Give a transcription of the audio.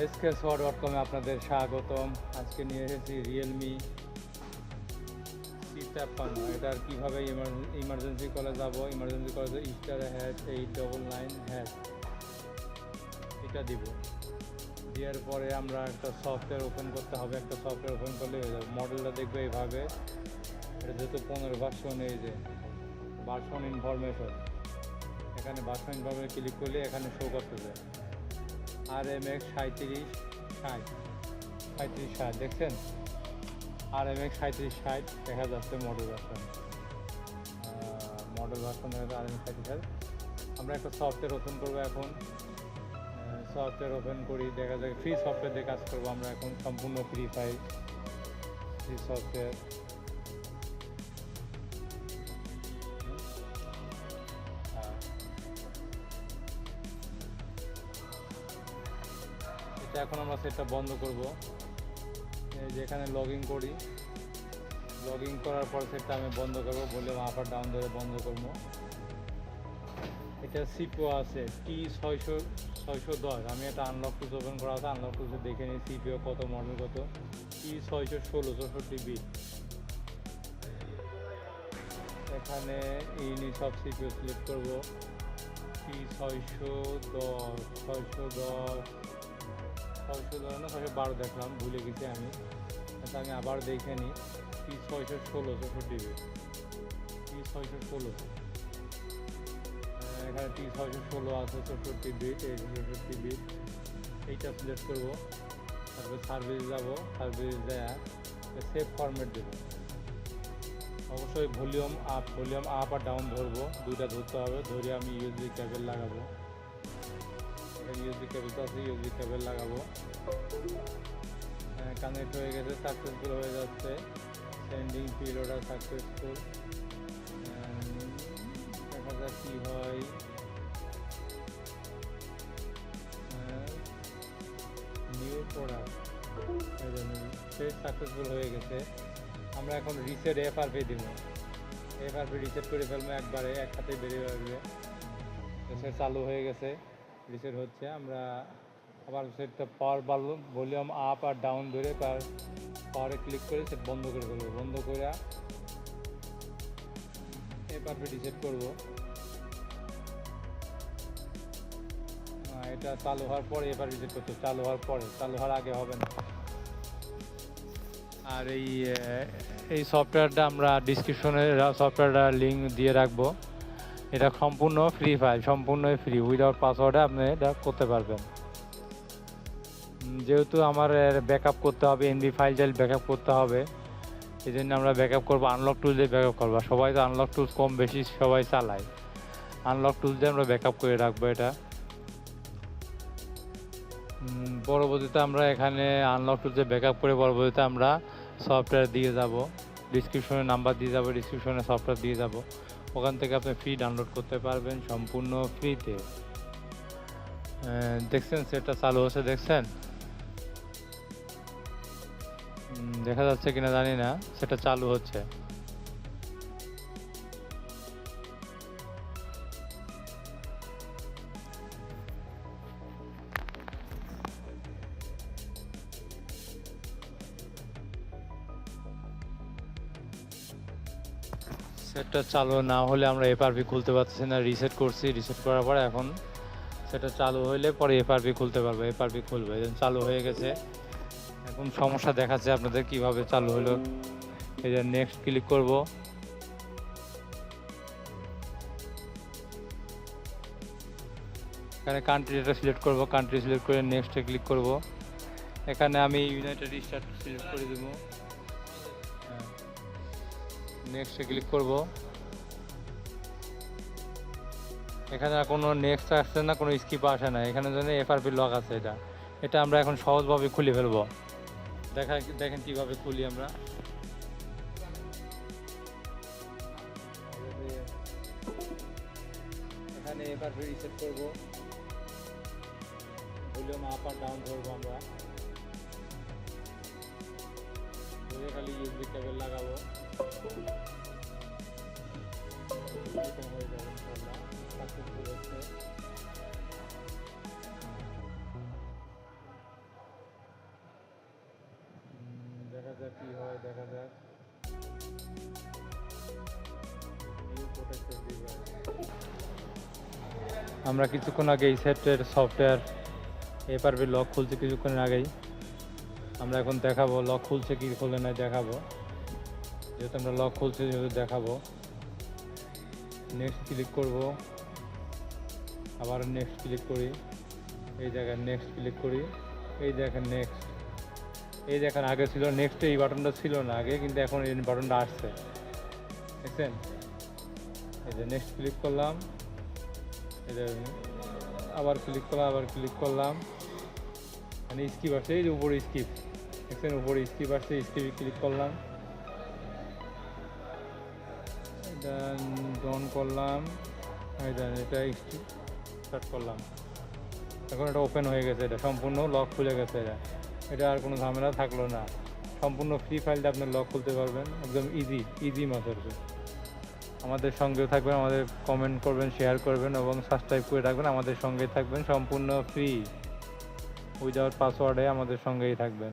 SK সোয়া dot কমে আপনাদের স্বাগতম। আজকে নিয়ে এসেছি রিয়েলমি সি ছাপ্পান্ন এটার কীভাবে ইমার্জেন্সি কলে যাব? ইমার্জেন্সি কলে star hash eight double nine hash এটা দিব। দেওয়ার পরে আমরা একটা সফটওয়্যার ওপেন করতে হবে। একটা সফটওয়্যার ওপেন করলে হয়ে যাবে। মডেলটা দেখবে এইভাবে। এটা যেহেতু পনেরো ভার্সন এই যে ভার্সন ইনফরমেশন এখানে ভার্সন ইনফরমেশন ক্লিক করলে এখানে শো করতেছে। আর এম এক্স সাঁত্রিশ ষাট। সাঁত্রিশ ষাট, দেখছেন? আর এম এক্স সাঁত্রিশ ষাট, দেখা যাচ্ছে model version model version R M সাঁত্রিশ ষাট। আমরা একটা সফটওয়্যার ওপেন করব এখন। সফটওয়্যার ওপেন করি, দেখা যায় ফ্রি সফটওয়্যার দিয়ে কাজ করব আমরা এখন, সম্পূর্ণ ফ্রি ফাইল ফ্রি সফটওয়্যার এটা এখন আমরা সেটটা বন্ধ করব। যেখানে লগ ইন করি। লগ ইন করার পর সেটটা আমি বন্ধ করব বলে আপ আর ডাউন ধরে বন্ধ করব। এটা সিপিও আছে টি ছয়শো ছয়শো দশ। আমি এটা আনলক টুজ ওপেন করা আছে আনলক টুজে দেখে নিই সিপিও কত মডেল কত। টি ছয়শো ষোলো চৌষট্টি বিট এখানে ইনি সব সিপিও সিলেক্ট করব। টি ছয়শো দশ ছয়শো দশ। ছয়শো বারো দেখলাম, ভুলে গেছি আমি। আচ্ছা আমি আবার দেখে নিই। টি ছয়শো ষোলো চৌষট্টি টি ছয়শো ষোলো। এখানে টি ছয়শো ষোলো আছে চৌষট্টি বিট এই চৌষট্টি বিট এইটা সিলেক্ট করব। তারপর সার্ভিস যাব সার্ভিস দেয়া। সেভ ফরম্যাট দেবো। অবশ্যই ভলিউম আপ ভলিউম আপ আর ডাউন ধরবো। দুইটা ধরতে হবে, ধরে আমি ইউএসবি কেবল লাগাবো। এখানে ইউএসবি কেবল তো আছে ইউএসবি কেবল লাগাবো। কানেক্ট হয়ে গেছে সাকসেসফুল হয়ে যাচ্ছে। সেন্ডিং পিল ওটা সাকসেসফুল দেখা যাক কী হয়। নিউ প্রোডাক্ট সেট সাকসেসফুল হয়ে গেছে। আমরা এখন রিসেট এফআরপি দিব। এফআরপি রিসেট করে ফেলব একবারে, একসাথে বেরিয়ে আসবে। সেট চালু হয়ে গেছে। রিসেট হচ্ছে। আমরা আবার সেটটা পাওয়ার বাড়লো ভলিউম আপ আর ডাউন ধরে তার পাওয়ারে ক্লিক করে সেট বন্ধ করে ফেলব। বন্ধ করে এফআরপি রিসেট করব। এটা চালু হওয়ার পরে এবার রিসেট করতে চালু হওয়ার পরে। চালু হওয়ার আগে হবে না। আর এই এই সফটওয়্যারটা আমরা ডিসক্রিপশনে সফটওয়্যারটা লিঙ্ক দিয়ে রাখব। এটা সম্পূর্ণ ফ্রি ফাইল সম্পূর্ণ ফ্রি উইদাউট পাসওয়ার্ডে আপনি এটা করতে পারবেন। যেহেতু আমার ব্যাকআপ করতে হবে এনবি ফাইল চাইল ব্যাকআপ করতে হবে এই জন্য আমরা ব্যাকআপ করব আনলক টুল দিয়ে ব্যাকআপ করব। সবাই তো আনলক টুলস কম বেশি সবাই চালায়। আনলক টুল দিয়ে আমরা ব্যাকআপ করে রাখব এটা। পরবর্তীতে আমরা এখানে আনলক টুলসে ব্যাকআপ করে পরবর্তীতে আমরা সফটওয়্যার দিয়ে যাব। ডিসক্রিপশনে নাম্বার দিয়ে যাব ডিসক্রিপশনে সফটওয়্যার দিয়ে যাব। ওখান থেকে আপনি ফ্রি ডাউনলোড করতে পারবেন সম্পূর্ণ ফ্রিতে দেখছেন সেটা চালু হচ্ছে, দেখছেন? দেখা যাচ্ছে কিনা জানি না, সেটা চালু হচ্ছে। সেটটা চালু না হলে আমরা এফআরপি খুলতে পারতেছি না। রিসেট করছি রিসেট করার পরে এখন সেটা চালু হলে পরে এফআরপি খুলতে পারব এফআরপি খুলবে। চালু হয়ে গেছে। এখন সমস্যা দেখাচ্ছে আপনাদের কীভাবে চালু হলো। এই যে নেক্সট ক্লিক করব। এখানে কান্ট্রিটা সিলেক্ট করব। কান্ট্রি সিলেক্ট করে নেক্সটে ক্লিক করব। এখানে আমি ইউনাইটেড স্টেট সিলেক্ট করে দেবো। নেক্সটে ক্লিক করব। এখানে কোনো নেক্সট আসছে না, কোনো স্কিপ আসে না। এখানে যেন এফআরপি লক আছে এটা। এটা আমরা এখন সহজভাবে খুলে ফেলব। দেখা দেখেন কীভাবে খুলি আমরা। এখানে এফআরপি রিসেট করব। ভলিউম আপ আর ডাউন ধরবো আমরা। খালি কেবল লাগাবো। দেখা যাক কি হয়, দেখা যাক। আমরা কিছুক্ষণ আগে এই সেটের সফটওয়্যার এপারবি লক খুলছে কিছুক্ষণ আগেই। আমরা এখন দেখাবো লক খুলছে কি, খুলে না দেখাবো। যেহেতু আমরা লক খুলছি যেহেতু দেখাবো। নেক্সট ক্লিক করব। আবার নেক্সট ক্লিক করি। এই জায়গায় নেক্সট ক্লিক করি। এই দেখেন নেক্সট এই দেখেন আগে ছিল নেক্সট এই বাটনটা ছিল না আগে, কিন্তু এখন এই বাটনটা আসছে। দেখছেন? এই যে নেক্সট ক্লিক করলাম। এই যে আবার ক্লিক করলাম, আবার ক্লিক করলাম। মানে স্কিপ আসছে, এই যে উপরে স্কিপ দেখছেন? উপরে স্কিপ আসছে স্কিপে ক্লিক করলাম। এটা ডন করলাম। এটা স্টার্ট করলাম। এখন এটা ওপেন হয়ে গেছে, এটা সম্পূর্ণ লক খুলে গেছে এটা। এটা আর কোনো ঝামেলা থাকল না। সম্পূর্ণ ফ্রি ফাইলটা আপনি লক খুলতে পারবেন, একদম ইজি ইজি মেথড আমাদের সঙ্গেও থাকবেন, আমাদের কমেন্ট করবেন শেয়ার করবেন এবং সাবস্ক্রাইব করে রাখবেন। আমাদের সঙ্গেই থাকবেন, সম্পূর্ণ ফ্রি উইদাউট পাসওয়ার্ডে আমাদের সঙ্গেই থাকবেন।